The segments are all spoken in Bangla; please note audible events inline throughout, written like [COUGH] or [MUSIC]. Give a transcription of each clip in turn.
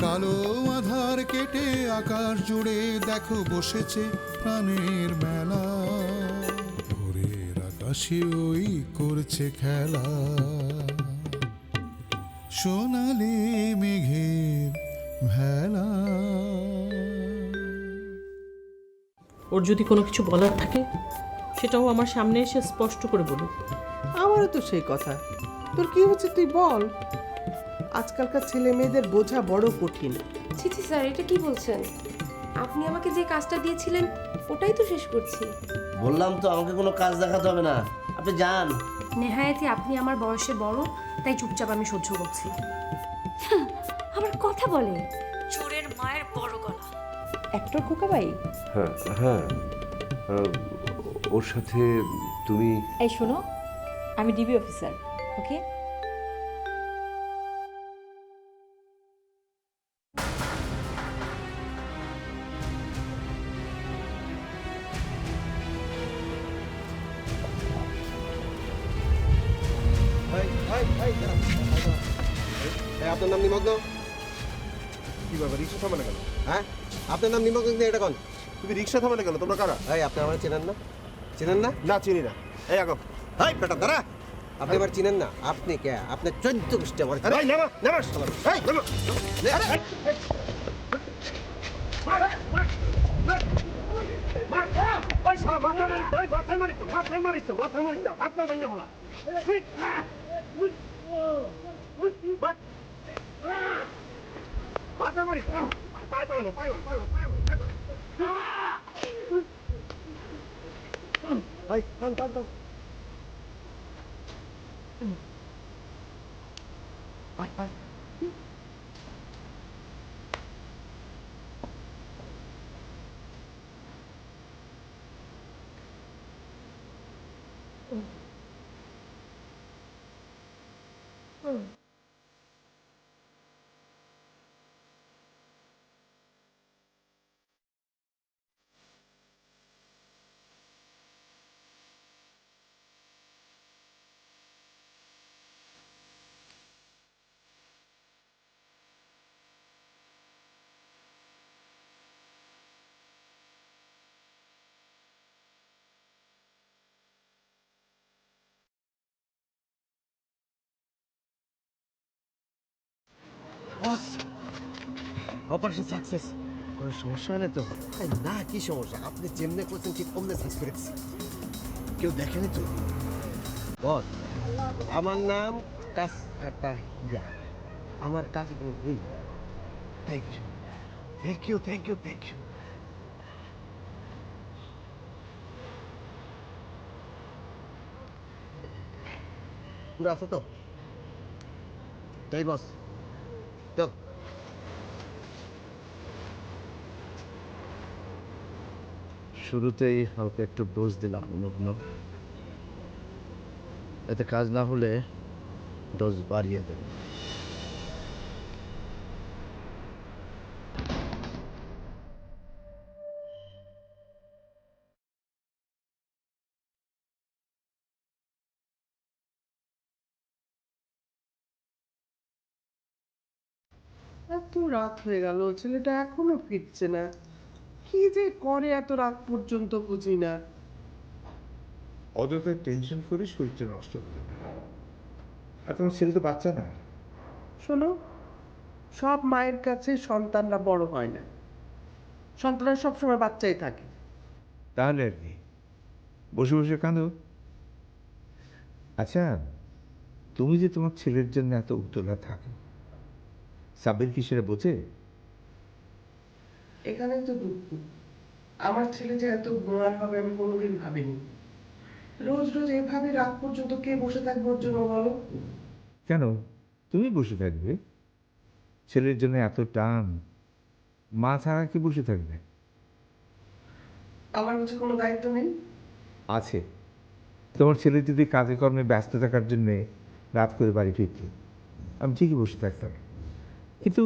কালো আধার কেটে আকাশ জুড়ে দেখো বসেছে প্রাণের মেলা। ভোরের আকাশে ওই করছে খেলা। সোনালি মেঘের ভেলা। ওর যদি কোনো কিছু বলার থাকে সেটাও আমার সামনে এসে স্পষ্ট করে বলুক। আমারও তো সেই কথা। তোর কি হচ্ছে তুই বল? আজকালকার ছেলে মেয়েদের বোঝা বড় কঠিন। ছি ছি স্যার এটা কি বলছেন? আপনি আমাকে যে কাজটা দিয়েছিলেন ওটাই তো শেষ করছি। বললাম তো আমাকে কোনো কাজ দেখাতে হবে না। আপনি যান। নেহায়েতে আপনি আমার বয়সে বড় তাই চুপচাপ আমি সহ্য করছি। আমার কথা বলে। চোরের মায়ের বড় গলা। অ্যাক্টর খোকাবাই? হ্যাঁ হ্যাঁ। ওর সাথে তুমি এই শোনো আমি ডিবি অফিসার ওকে? আপনার নাম কিন্তু এটা কোন? তুমি রিক্সা থামালে কেন? তোমরা কারা? এই আপনি আমার চেনেন না। চেনেন না? না চিনি না। এই আগো এই বেটা দাঁড়া। আপনি আমার চিনেন না। আপনি কে? আপনি চোদ্দ গোষ্ঠী আমার এই নামা নামা। এই নামা। 拜拜了拜了拜了拜了拜了嗯嗯嗯。অপারেশন সাকসেস কোনো সমস্যা হয় না তো না কি সমস্যা? আপনি যেমনে করছেন ঠিক অমনে সাকসেস কেউ দেখেনি তো? বল আমার নাম কাস একটা ইয়া। আমার কাজ thank you thank you thank you thank you আছে তো? তাই বস। চল শুরুতেই হালকা একটু ডোজ দিলাম অনুগ্ন এতে কাজ না হলে ডোজ বাড়িয়ে দেবে। রাত হয়ে গেল ছেলেটা এখনও ফিরছে না। কি যে করে এত রাত পর্যন্ত বুঝি না। অযথা টেনশন করে শরীরটা নষ্ট করে আর তোমার ছেলে তো বাচ্চা না। শোনো সব মায়ের কাছে সন্তানরা বড় হয় না। সন্তানরা সবসময় বাচ্চাই থাকে। তাহলে আর কি? বসে বসে কাঁদো। আচ্ছা তুমি যে তোমার ছেলের জন্য এত উতলা থাকো সাবের কি সেটা বোঝে? এখানে তো দুঃখ আমার ছেলে যে এত গোয়ার হবে আমি কোনোদিন ভাবিনি। রোজ রোজ এভাবে রাত পর্যন্ত কে বসে থাকবে ওর জন্য বলো? কেন? তুমি বসে থাকবে। ছেলের জন্য এত টান। মা ছাড়া কি বসে থাকবে? আমার কাছে কোনো দায়িত্ব নেই। আছে। তোমার ছেলে যদি কাজে কর্মে ব্যস্ত থাকার জন্যে রাত করে বাড়ি ফিরত আমি ঠিকই বসে থাকতাম। কিন্তু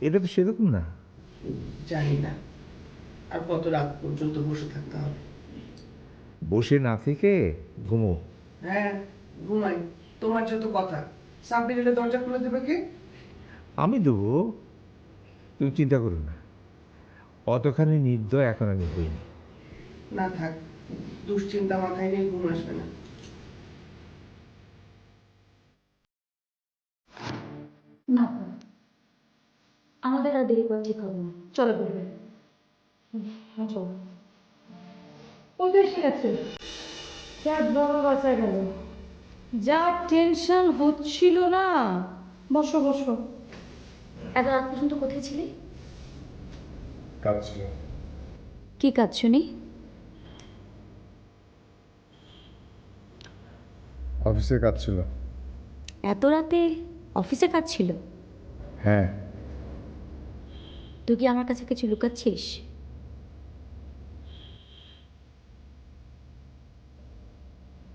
এটা তো সেরকম না। জানি না আর কত রাত পর্যন্ত বসে থাকতে হবে? বসে না থেকে ঘুমো। হ্যাঁ ঘুমাই। তোমার যত কথা। সাব্বির এলে দরজা খুলে দেবে কে? আমি দেবো। তুমি চিন্তা করো না। অতখানি নির্দয় এখন আমি হইনি। না থাক দুশ্চিন্তা মাথায় নিয়ে ঘুম আসবে না না। আমাদের আর দেরি করে ঠিক হবে না। চলো বলবে চলো। ওই তো এসে গেছে যার বড় বাঁচায় গেল। যা টেনশন হচ্ছিল না। বসো বসো। এত রাত পর্যন্ত কোথায় ছিলি? কাজ ছিল কি কাজ শুনি? অফিসে কাজ ছিল। এত রাতে অফিসে কাজ ছিল? হ্যাঁ। তুই কি আমার কাছে কিছু লুকাচ্ছিস?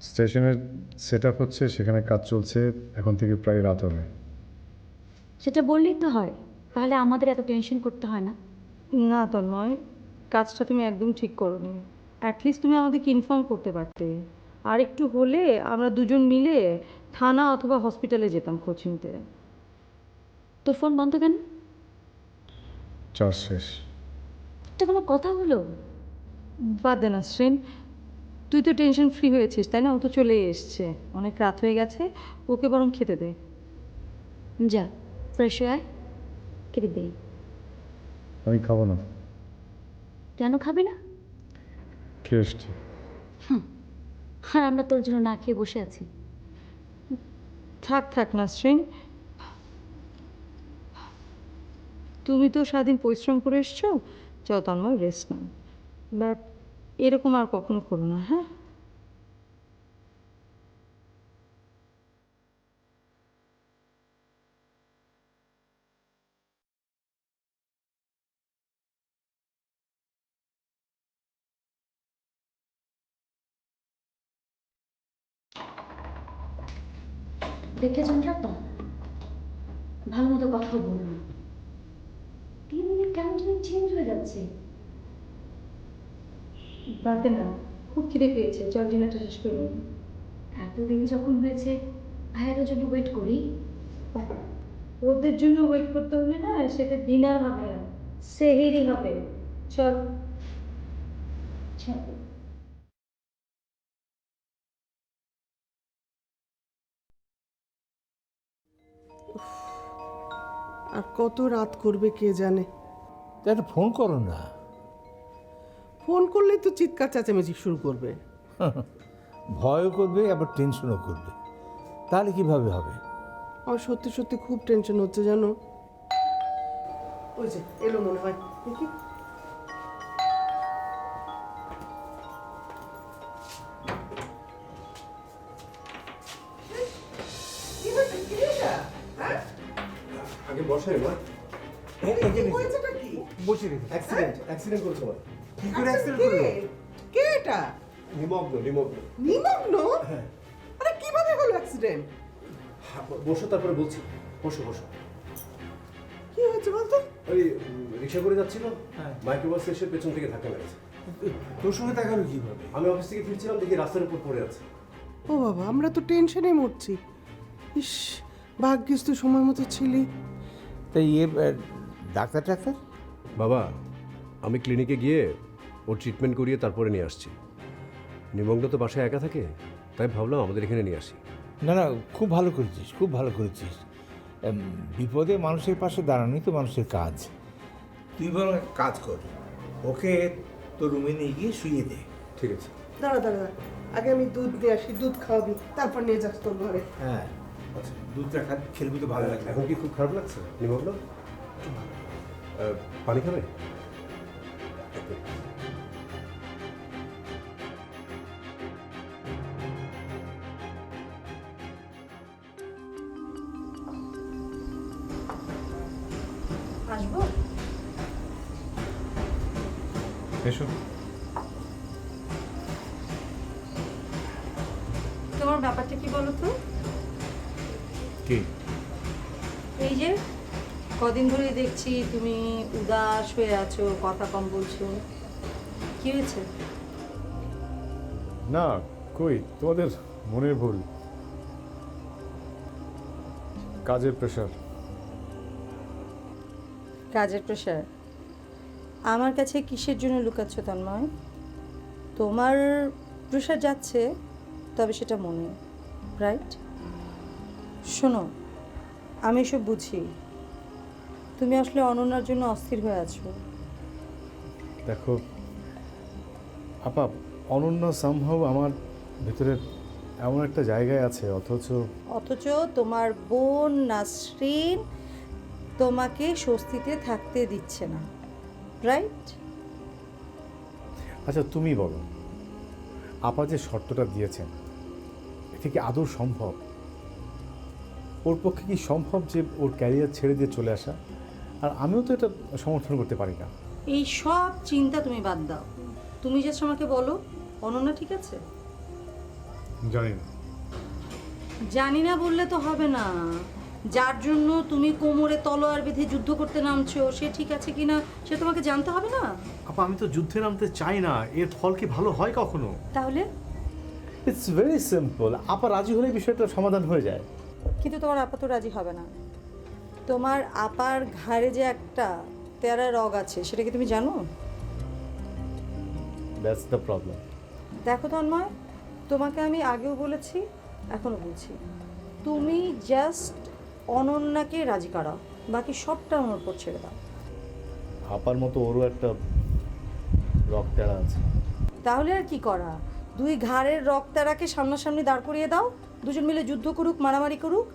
স্টেশনের সেট আপ হচ্ছে সেখানে কাজ চলছে এখন থেকে প্রায় রাত হবে। সেটা বললেই তো হয় তাহলে আমাদের এত টেনশন করতে হয় না। না তন্ময় কাজটা তুমি একদম ঠিক করোনি। অ্যাটলিস্ট তুমি আমাদেরকে ইনফর্ম করতে পারতে। আর একটু হলে আমরা দুজন মিলে থানা অথবা হসপিটালে যেতাম খোঁজ নিতে তোর ফোন বন্ধ কেন? চার্জ শেষ। এটা কোনো কথা হলো? বাদ দে না শ্রেন। তুই তো টেনশন ফ্রি হয়েছিস তাই না? ও তো চলেই এসছে। অনেক রাত হয়ে গেছে ওকে বরং খেতে দে। যা ফ্রেশ হয়ে আয় কেটে দেই আমি খাব না। কেন খাবি না? খেয়ে এসছি? আর আমরা তোর জন্য না খেয়ে বসে আছি। থাক থাক না তুমি তো সারাদিন পরিশ্রম করে এসছো চল তন্ময় রেস্ট নাও। বাট এরকম আর কখনো করো না হ্যাঁ? দেখেছেন ভালো মতো কথা বলুন। তিন মিনিট কেমন যেন চেঞ্জ হয়ে যাচ্ছে। বাদ না খুব খিদে পেয়েছে। চল ডিনারটা শেষ করে এতদিন এত দেরি যখন হয়েছে ভাইয়াদের জন্য ওয়েট করি। ওদের জন্য ওয়েট করতে হলে না সেটা ডিনার হবে না সেহেরি হবে। চল। আচ্ছা আর কত রাত করবে কে জানে? একটা ফোন করো না। ফোন করলে তো চিৎকার চেঁচামেচি শুরু করবে। [LAUGHS] ভয়ও করবে আবার টেনশনও করবে। তাহলে কীভাবে হবে? আমার সত্যি সত্যি খুব টেনশন হচ্ছে জানো? ওই যে এলো মনে হয়। দেখি। অ্যাক্সিডেন্ট অ্যাক্সিডেন্ট করেছে মা কি করে অ্যাক্সিডেন্ট কে? করল? কে? এটা? নিমগ্ন নিমগ্ন। নিমগ্ন? আরে কীভাবে হলো অ্যাক্সিডেন্ট বসো তারপরে বলছি। বসো বসো। কি হয়েছে বলতো? ওই রিক্সা করে যাচ্ছিল। মাইক্রোবাস এসে পেছন থেকে ধাক্কা লেগেছে। তোর সঙ্গে দেখাল কীভাবে? আমি অফিস থেকে ফিরছিলাম দেখি রাস্তার উপর পড়ে আছে। ও বাবা আমরা তো টেনশনে মরছি। ইস ভাগ্যিস তুই সময় মতো ছিলি। তাই ইয়ে ডাক্তার টাক্তার বাবা আমি ক্লিনিকে গিয়ে ওর ট্রিটমেন্ট করিয়ে তারপরে নিয়ে আসছি। নিমগ্ন তো বাসায় একা থাকে তাই ভাবলাম আমাদের এখানে নিয়ে আসি। না না খুব ভালো করেছিস খুব ভালো করেছিস। বিপদে মানুষের পাশে দাঁড়ানোই তো মানুষের কাজ। তুই বরং এক কাজ কর ওকে তোর রুমে নিয়ে গিয়ে শুয়ে দে। ঠিক আছে। দাঁড়া দাঁড়া দাঁড়া। আগে আমি দুধ নিয়ে আসি দুধ খাওয়াবি তারপর নিয়ে যাস তোর ঘরে। হ্যাঁ আচ্ছা দুধটা খা খেলবি তো ভালো লাগবে। এখন কি খুব খারাপ লাগছে? নিমগ্ন? আহ, পানি খাবে? কদিন ধরে দেখছি তুমি উদাস হয়ে আছো কথা কম বলছো। কি হয়েছে? না কই তোমাদের মনের ভুল। কাজের প্রেশার কাজের প্রেশার আমার কাছে কিসের জন্য লুকাচ্ছ তন্ময়? তোমার প্রেশার যাচ্ছে তবে সেটা মনে। রাইট শোনো আমি এসব বুঝি। তুমি আসলে অনন্যার জন্য অস্থির হয়ে আছো। দেখো আপা অনন্য সম্ভব আমার ভেতরে এমন একটা জায়গায় আছে অথচ অথচ তোমার বোন নাসরিন তোমাকে স্বস্তিতে থাকতে দিচ্ছে না রাইট আচ্ছা তুমি বলো আপা যে শর্তটা দিয়েছেন এটা কি আদৌ সম্ভব? ওর পক্ষে কি সম্ভব যে ওর ক্যারিয়ার ছেড়ে দিয়ে চলে আসা? আর আমিও তো এটা সমর্থন করতে পারি না। এই সব চিন্তা তুমি বাদ দাও। তুমি জাস্ট আমাকে বলো অনন্যা ঠিক আছে? জানি না। জানি না বললে তো হবে না। যার জন্য তুমি কোমরে তলোয়ার বেঁধে যুদ্ধ করতে নামছো সে ঠিক আছে কিনা সে তোমাকে জানতে হবে না? আপা আমি তো যুদ্ধে নামতে চাই না। এর ফল কি ভালো হয় কখনো? তাহলে? ইটস ভেরি সিম্পল আপা রাজি হলে বিষয়টা সমাধান হয়ে যায়। কিন্তু তোমার আপা তো রাজি হবে না। তোমার আপার ঘাড়ে যে একটা তেরা রগ আছে সেটা কি তুমি জানো? দ্যাটস দ্য প্রবলেম দেখো তন্ময় তোমাকে আমি আগেও বলেছি এখনও বলছি। তুমি জাস্ট অনন্যাকে রাজি করাও বাকি সবটা আমার উপর ছেড়ে দাও। আপার মতো ওরও একটা রক্তেরা আছে। তাহলে আর কি করা? দুই ঘাড়ের রক্তারাকে সামনাসামনি দাঁড় করিয়ে দাও দুজন মিলে যুদ্ধ করুক মারামারি করুক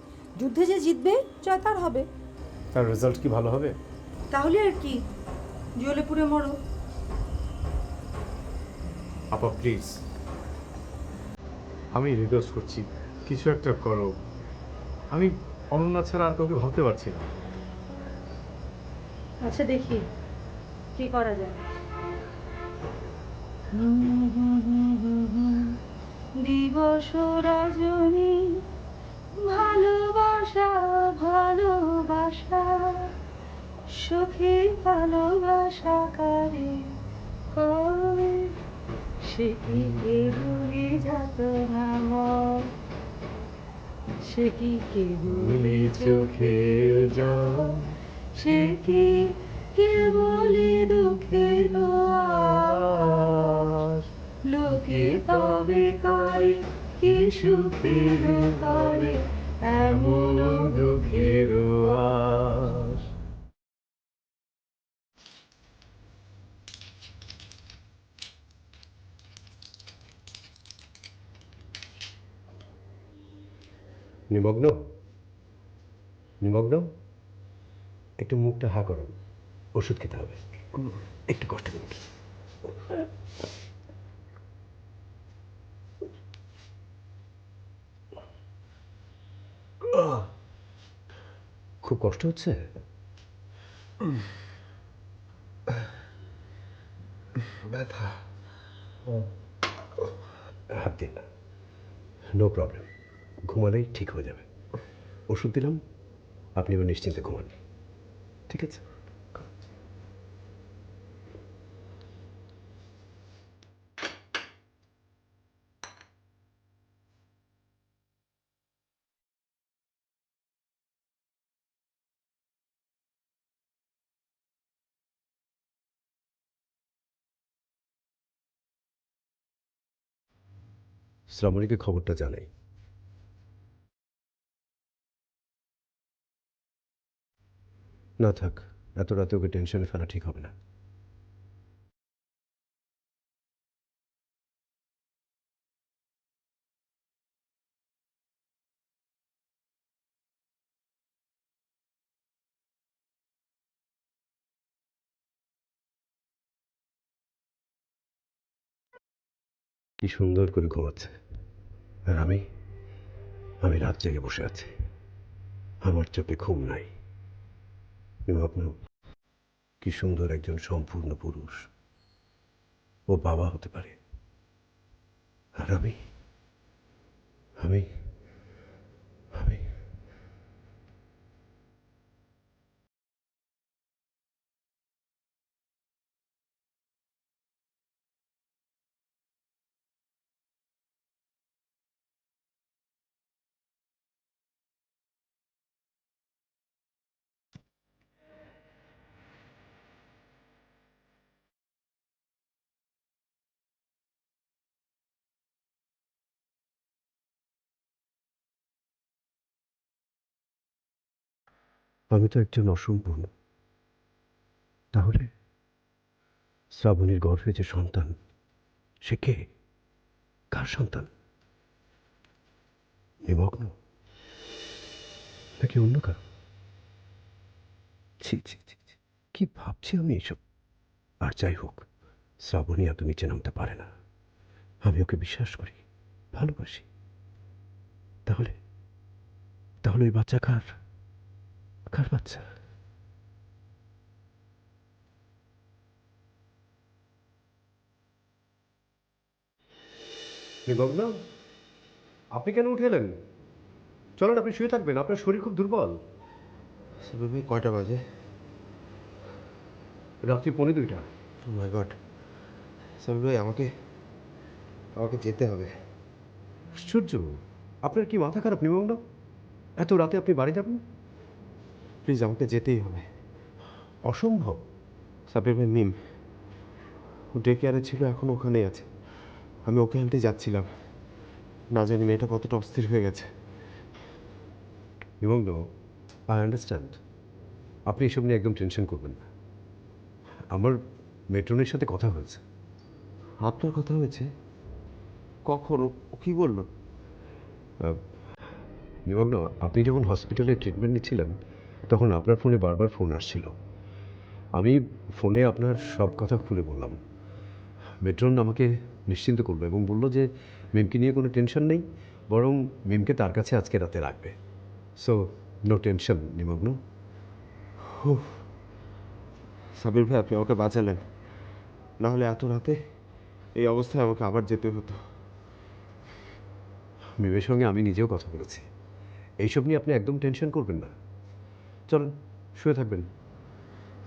যুদ্ধে যে জিতবে জয় তার হবে। তার রেজাল্ট কি ভালো হবে? তাহলে আর কি? জ্বলে পুড়ে মরো। আপা প্লিজ আমি রিকোয়েস্ট করছি কিছু একটা করো। আমি অনন্যা ছাড়া আর কাউকে ভাবতে পারছি না। আচ্ছা দেখি কি করা যায়। দিবস রজনী ভালোবাসা ভালোবাসা, সুখী ভালোবাসা কারে সে কি কেবলি যাত নাম সে কি কেবলি চোখের জল? সে কি কেবলি দুঃখের আশ? লোকে তবে করে কি সুখের করে এমন দুঃখের নিমগ্ন? নিমগ্ন? একটু মুখটা হা করুন। ওষুধ খেতে হবে। একটু কষ্ট করুন। খুব কষ্ট হচ্ছে? ব্যথা। হাত দিন নো প্রবলেম ঘুমালেই ঠিক হয়ে যাবে। ওষুধ দিলাম। আপনি এবার নিশ্চিন্তে ঘুমান। ঠিক আছে? শ্রাবণীকে খবরটা জানাই। না থাক, এত রাতে ওকে টেনশনে ফেলা ঠিক হবে না। কি সুন্দর করে ঘুমাচ্ছে। আর আমি আমি রাত জেগে বসে আছি। আমার চোখে ঘুম নাই। নিমগ্ন কি সুন্দর একজন সম্পূর্ণ পুরুষ। ও বাবা হতে পারে। আর আমি আমি আমি আমি তো একজন অসম্পূর্ণ। তাহলে শ্রাবণীর গর্ভে যে সন্তান, সে কে? কার সন্তান? নিমগ্ন নাকি অন্য কার? ছি ছি ছি। কি ভাবছি আমি এসব? আর যাই হোক, শ্রাবণী এত নিচে নামতে পারে না। আমি ওকে বিশ্বাস করি, ভালোবাসি। তাহলে তাহলে ওই বাচ্চা কার? কার বাচ্চা নিমগ্ন আপনি কেন উঠে এলেন? চলেন আপনি শুয়ে থাকবেন আপনার শরীর খুব দুর্বল। ভাই কয়টা বাজে? রাত্রি পৌনে দুইটা। মাই গড সাবির ভাই আমাকে আমাকে যেতে হবে। আশ্চর্য! আপনার কি মাথা খারাপ নিমগ্ন? এত রাতে আপনি বাড়ি যাবেন? প্লিজ আমাকে যেতেই হবে। অসম্ভব। সাবির ভাই মিম ও ডে কেয়ারে ছিল এখন ওখানেই আছে। আমি ওকে আনতে যাচ্ছিলাম। না জানি মেয়েটা কতটা অস্থির হয়ে গেছে। নিমগ্ন আই আন্ডারস্ট্যান্ড আপনি এসব নিয়ে একদম টেনশন করবেন না। আমার মেট্রনের সাথে কথা হয়েছে। আপনার কথা হয়েছে? কখন? ও কি বলল? নিমগ্ন আপনি যখন হসপিটালে ট্রিটমেন্ট নিচ্ছিলেন তখন আপনার ফোনে বারবার ফোন আসছিল। আমি ফোনে আপনার সব কথা খুলে বললাম। মেট্রন আমাকে নিশ্চিন্ত করল এবং বলল যে মেমকে নিয়ে কোনো টেনশন নেই বরং মেমকে তার কাছে আজকে রাতে রাখবে। সো নো টেনশন নিমগ্ন। সাবির ভাই আপনি আমাকে বাঁচালেন। না হলে এত রাতে এই অবস্থায় আমাকে আবার যেতে হতো। মেমের সঙ্গে আমি নিজেও কথা বলেছি। এইসব নিয়ে আপনি একদম টেনশন করবেন না। চলেন শুয়ে থাকবেন।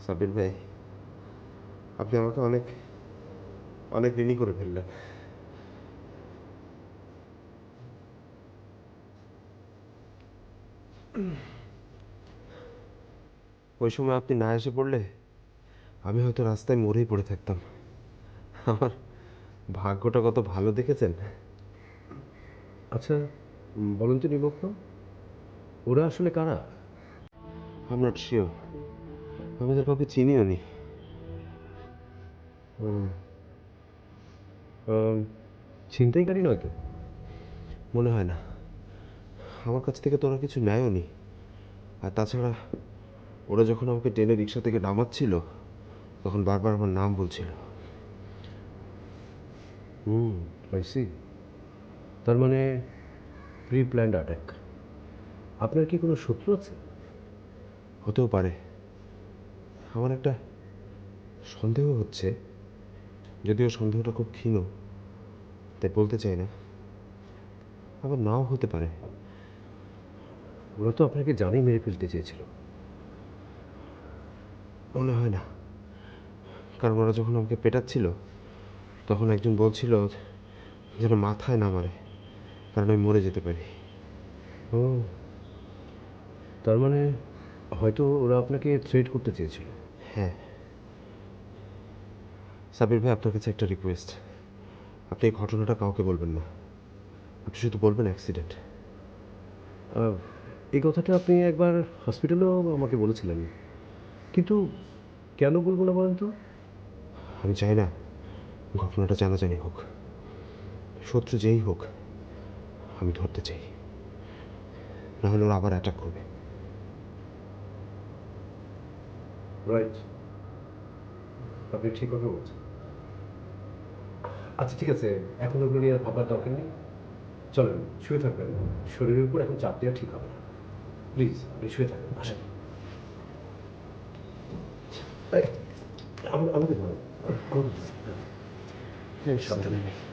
সাবির ভাই আপনি আমাকে অনেক অনেক ঋণী করে ফেললেন। ওই সময় আপনি না এসে পড়লে আমি হয়তো রাস্তায় মরেই পড়ে থাকতাম। আমার ভাগ্যটা কত ভালো দেখেছেন? আচ্ছা বলুন তো নিমগ্ন। ওরা আসলে কারা? আম নট শিওর আমি তো কাউকে চিনিও নি। ছিনতাইকারী নয় তো মনে হয় না। আমার কাছ থেকে তো ওরা কিছু নেয়ও নি। আর তাছাড়া ওরা যখন আমাকে টেনে রিক্সা থেকে নামাচ্ছিল, তখন বারবার আমার নাম বলছিল। হুম আইসি তার মানে প্রি প্ল্যান্ড অ্যাটাক আপনার কি কোনো শত্রু আছে? হতেও পারে। আমার একটা সন্দেহ হচ্ছে, যদিও সন্দেহটা খুব ক্ষীণ, তাই বলতে চাই না। আবার নাও হতে পারে। ওরা তো আপনাকে জানেই মেরে ফেলতে চেয়েছিল। মনে হয় না। কারণ ওরা যখন আমাকে পেটাচ্ছিল, তখন একজন বলছিল যেন মাথায় না মারে, কারণ আমি মরে যেতে পারি। ও, তার মানে হয়তো ওরা আপনাকে থ্রেট করতে চেয়েছিল। হ্যাঁ। সাবির ভাই আপনার কাছে একটা রিকোয়েস্ট আপনি এই ঘটনাটা কাউকে বলবেন না। আপনি শুধু বলবেন অ্যাক্সিডেন্ট এই কথাটা আপনি একবার হসপিটালেও আমাকে বলেছিলেন। কিন্তু কেন বলব না বলেন তো? আমি চাই না ঘটনাটা জানা জানাজানি হোক। শত্রু যেই হোক আমি ধরতে চাই। না হলে ওরা আবার অ্যাটাক করবে। রাইট আপনি ঠিক কথা বলছেন। আচ্ছা ঠিক আছে। এখন ওগুলো নিয়ে আর ভাবার দরকার নেই। চলেন, শুয়ে থাকবেন। শরীরের উপর এখন চাপ দেওয়া ঠিক হবে না। প্লিজ আপনি শুয়ে থাকবেন, আসেন। আমাকে ধরুন করুন সাবধানে।